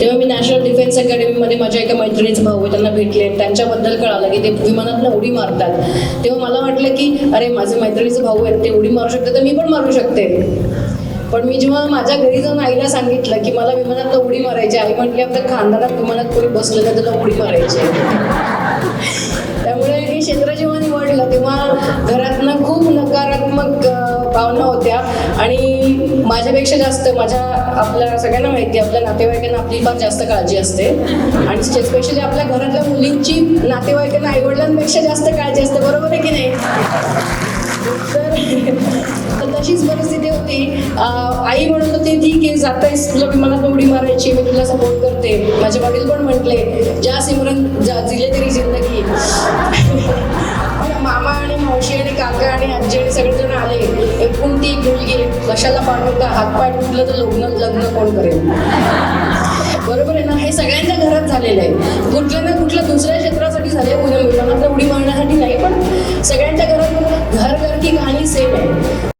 तेव्हा मी national defence अकॅडमीमध्ये माझ्या एका मैत्रिणीचे भाऊ आहे त्यांना भेटले. त्यांच्याबद्दल कळालं की ते विमानातनं उडी मारतात. तेव्हा मला वाटलं की अरे माझे मैत्रिणीचे भाऊ आहेत ते उडी मारू शकते तर मी पण मारू शकते. पण मी जेव्हा माझ्या घरी जाऊन आईला सांगितलं की मला विमानात उडी मारायची आई म्हटली आपल्या खानदारात विमानात कोणी बसलं तर त्याला उडी मारायची त्यामुळे हे क्षेत्र जेव्हा निवडलं तेव्हा घरातनं खूप नकारात्मक भावना होत्या. आणि माझ्यापेक्षा जास्त माझ्या आपल्या सगळ्यांना माहिती आहे आपल्या नातेवाईकांना आपली फार जास्त काळजी असते. आणि स्पेशली आपल्या घरातल्या मुलींची नातेवाईकांना आईवडिलांपेक्षा जास्त काळजी असते बरोबर आहे की नाही? तर तर तशीच परिस्थिती होती. आई म्हणत होती ठीक आहे जातायस तुला मला उडी मारायची मी तुला सपोर्ट करते. माझे वडील पण म्हटले ज्या सिमरन जा जिले तरी जिंदगी मावशी आणि काका आणि आजी आणि सगळेजण आले. एकूण ती मुलगी कशाला पाठवता हातपाय तुटलं तर लग्न लग्न कोण करेल? बरोबर आहे ना? हे सगळ्यांच्या घरात झालेलं आहे. कुठल्या ना कुठल्या दुसऱ्या क्षेत्रासाठी झाले विमानात उडी मारण्यासाठी नाही पण सगळ्यांच्या घरात